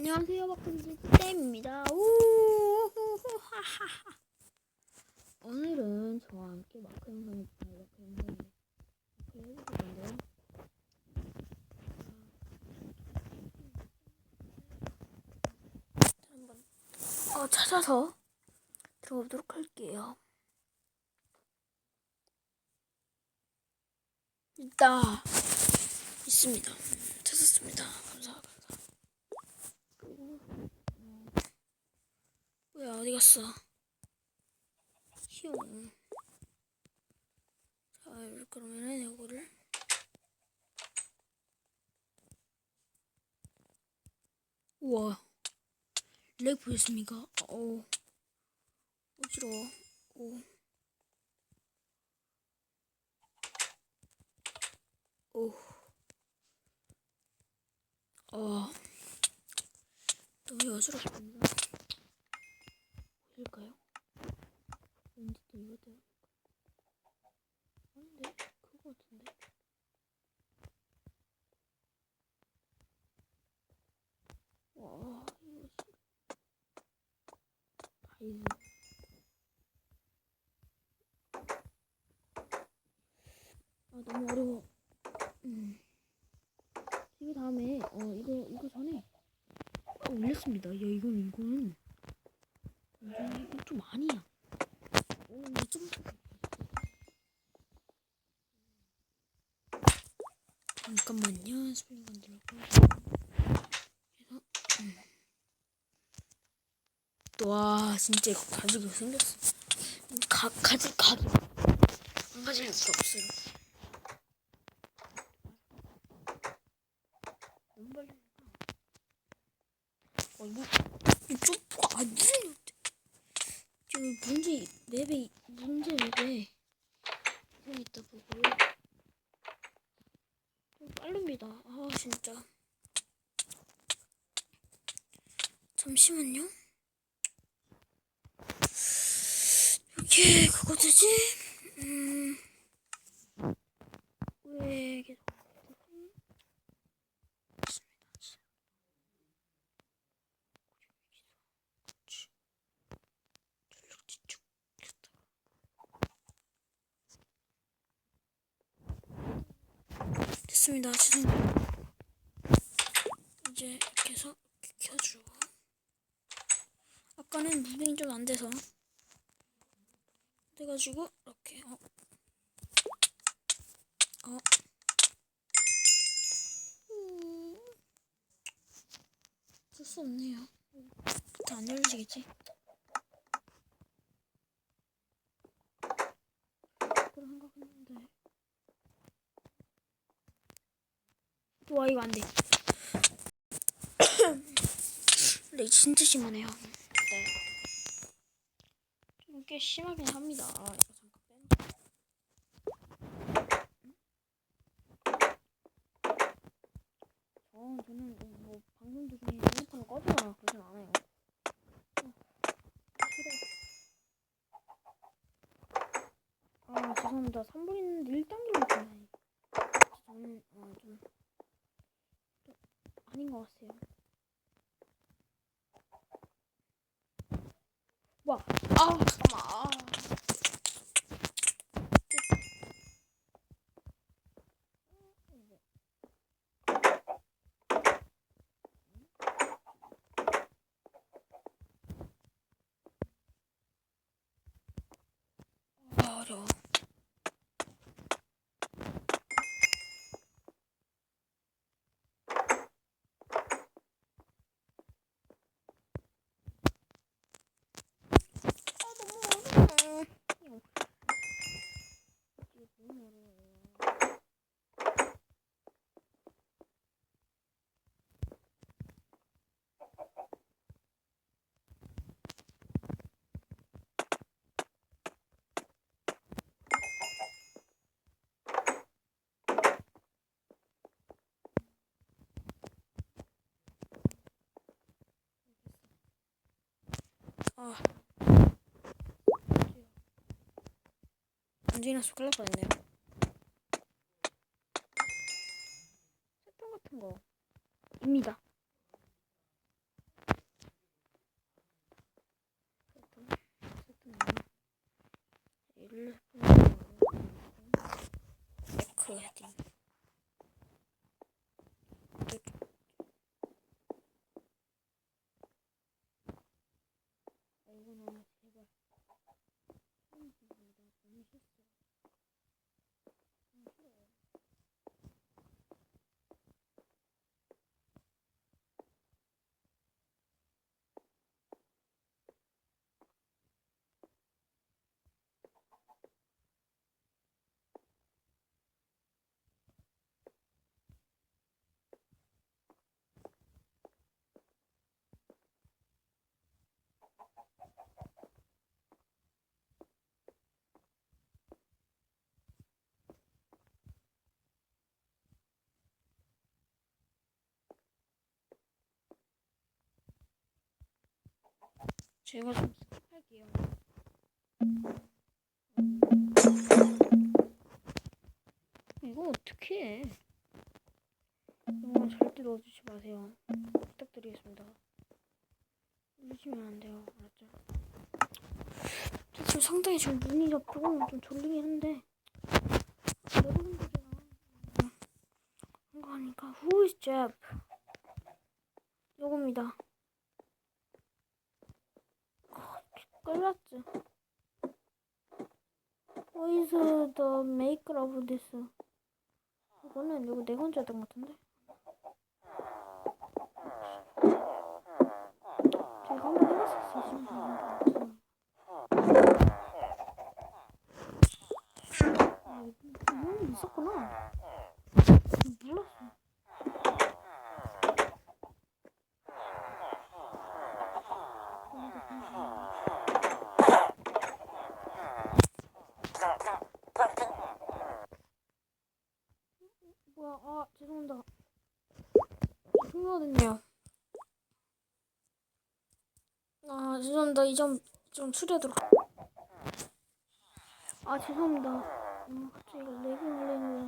안녕하세요, 박근지 쌤입니다. 오늘은 저와 함께 마크 영상을 마크를 해볼 건데요. 자, 한번 어, 찾아서 들어보도록 할게요. 있다. 있습니다. 찾았습니다. 감사, 감사. 그리고 어, 뭐야 어디 갔어? 히용. 자 그러면은 요거를 우와 렉 보였습니까? 어 어지러워. 오. 오. 어. 너무 어지럽습니다. 보실까요? 왠지 또 이거 때문에. 아닌데? 그거 같은데? 와, 이거 씨. 다이즈. 아, 너무 어려워. 음. 이거 다음에, 어, 이거, 이거 전에 어, 올렸습니다. 야, 이건, 이거는. 완전, 이건 좀 아니야. 어, 이거 좀. 잠깐만요. 스프링 만들고. 음. 와, 진짜 이거 가지고 생겼어. 가, 가지, 가지. 안 가질 수 없어요. 너무. 어, 이거, 이 점프가 안 되는데. 지금 문제, 맵에, 문제 맵에, 이거 있다 보고. 좀 빠릅니다. 아, 진짜. 잠시만요. 이게 그거지? 음. 왜 계속. 됐습니다. 죄송합니다. 이제 이렇게 해서 켜주고 아까는 무빙이 좀 안 돼서 돼가지고 이렇게 어. 어. 음. 어쩔 수 없네요. 안 열리시겠지? 그런 생각했는데 와 이거 안 돼. 근데 진짜 심하네요. 네. 좀꽤 심하긴 합니다. 아. 어, 저는 뭐 방송 도중에 핸드폰을 꺼주거나 그러진 않아요. 어. 아, 죄송합니다. 3분 있는데 1단계로 있잖아요. 저는 어, 좀 아닌 것 같아요. 와, 아, 잠깐만. 아. 아, 어려워. 아, 너무 어려워. 이게 너무 어려워요. 아. 완전히 숟갈락 뻔했네요. 세통 같은 거 입니다. 에크 헤딩. 아이고나 제발. 너무 싫습니다. 너무 싫어. 너무 싫어. 제가 좀 스킵할게요. 이거 어떻게 해? 이거 절대 넣어주지 마세요. 부탁드리겠습니다. 누르시면 안 돼요. 알았죠? 저 지금 상당히 지금 눈이 아프고 좀 졸리긴 한데 거잖아. 이거 하니까 Who is? 요겁니다. Is the maker of this? 이거는 이거 내 건자였던 것 같은데. 제가 한번 해봤었어 지금 봤는데. 아, 이건 있었구나. 몰랐어. 뭐야? 아 죄송합니다. 죄송 하거든요. 아 죄송합니다. 이 점 좀 추려도록. 아 죄송합니다. 음, 갑자기 렉이 걸리는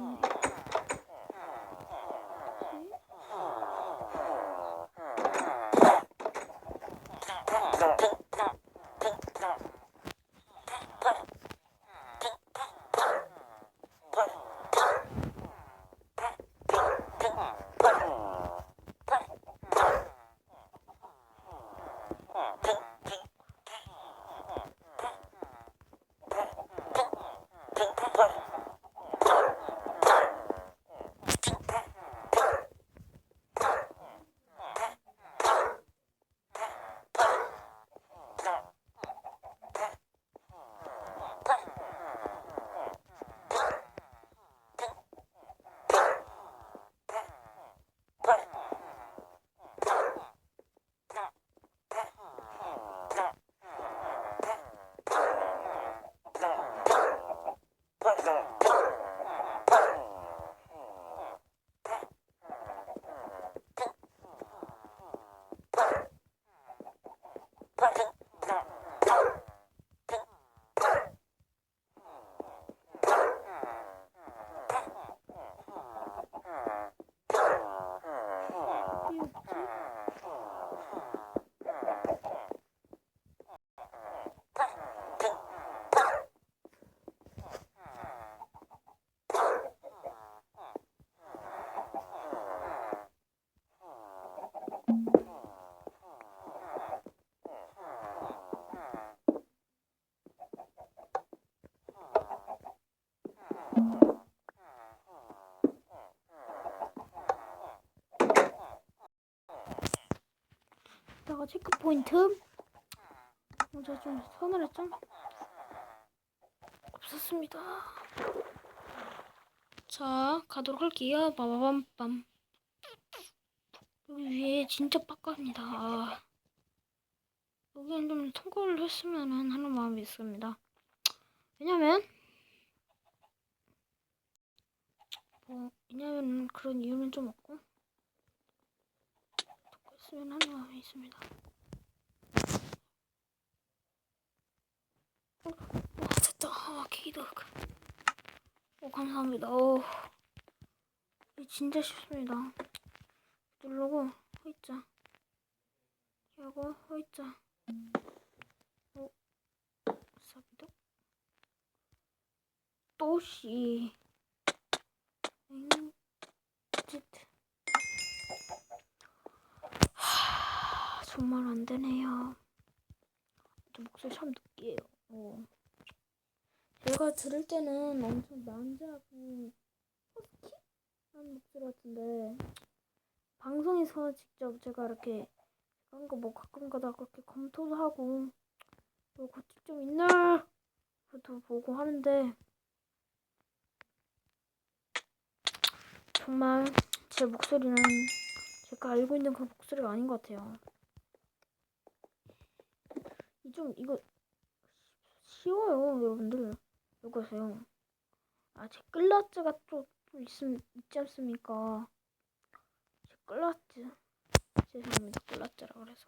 거 이따가 체크 포인트. 먼저 좀 서늘했죠? 없었습니다. 자, 가도록 할게요. 빠바밤빰. 여기 위에 진짜 빡갑니다. 아. 여기는 좀 통과를 했으면은 하는 마음이 있습니다. 왜냐면, 뭐, 왜냐면 그런 이유는 좀 없고, 통과했으면 하는 마음이 있습니다. 어, 와, 됐다. 아, 케이드. 오, 감사합니다. 오. 진짜 쉽습니다. 누르고, 허이자. 하고, 허이자. 오, 사비도. 또씨 하, 정말 안 되네요. 저 목소리 참 느끼해요. 어. 제가 들을 때는 엄청 난자하고 허스키? 한 목소리 같은데 방송에서 직접 제가 이렇게 그런 거 뭐 가끔 가다 그렇게 검토도 하고 뭐 고칠 점 있나 도 보고 하는데 정말 제 목소리는 제가 알고 있는 그 목소리가 아닌 것 같아요. 이좀 이거 쉬워요, 여러분들. 이거세요. 아, 제 끌라츠가 또, 또 있음, 있지 않습니까? 제 끌라츠. 죄송합니다, 끌라츠라 그래서.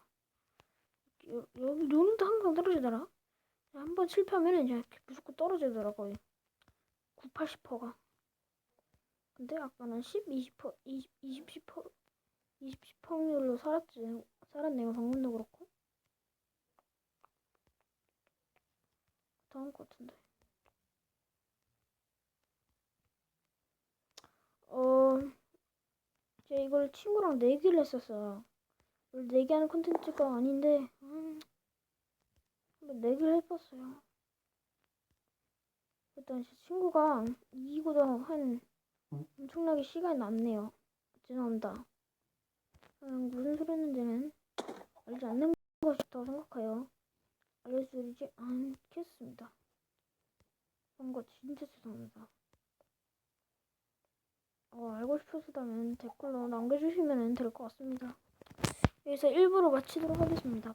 여, 여기, 요는도 항상 떨어지더라. 한 번 실패하면은 이제 무조건 떨어지더라고요. 9, 80%가. 근데 아까는 10, 20%, 20, 20, 10%, 20, 10%로 살았지. 살았네요, 방금도 그렇고. 다음 것 같은데. 어, 제가 이걸 친구랑 내기를 했었어요. 원래 내기하는 콘텐츠가 아닌데, 음, 한번 내기를 해봤어요. 일단 제 친구가 이기고도 한 엄청나게 시간이 남네요. 죄송합니다. 음, 무슨 소리 했는지는 알지 않는 것이라고 생각해요. 알려주지 않겠습니다. 거 진짜 죄송합니다. 어, 알고 싶으시다면 댓글로 남겨주시면 될 것 같습니다. 여기서 1부로 마치도록 하겠습니다.